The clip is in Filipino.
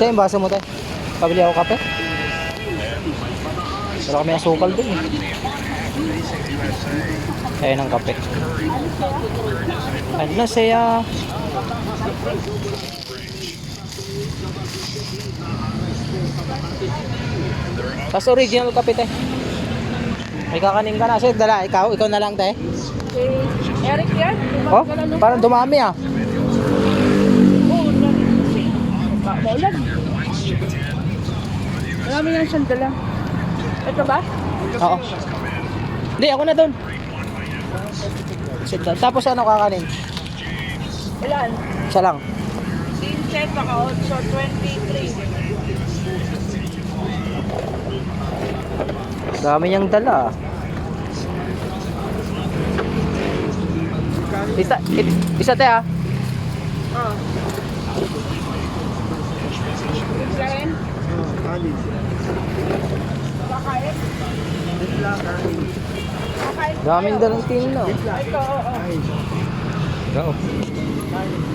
Siya yung baso mo tayo. Pabili ako kape. Wala kami asukal dun eh. Ayun ang kape. Ano siya? Tapos original kape te. May kakanin ka na. Sige, dala. Ikaw, ikaw na lang te. Eh, Eric yan? Oh, parang dumami ah. Oo, ba Maulan. Marami yan siyang dala. Ito ba? Oo. Hindi, ako na doon. Sit down. Tapos ano kakanin? Ilan? Isa lang. Vincent, baka 8, 23. Dami niyang dala. Isa, isa te ah. Oh. Daming dalang tin no. Ito, oo. Go.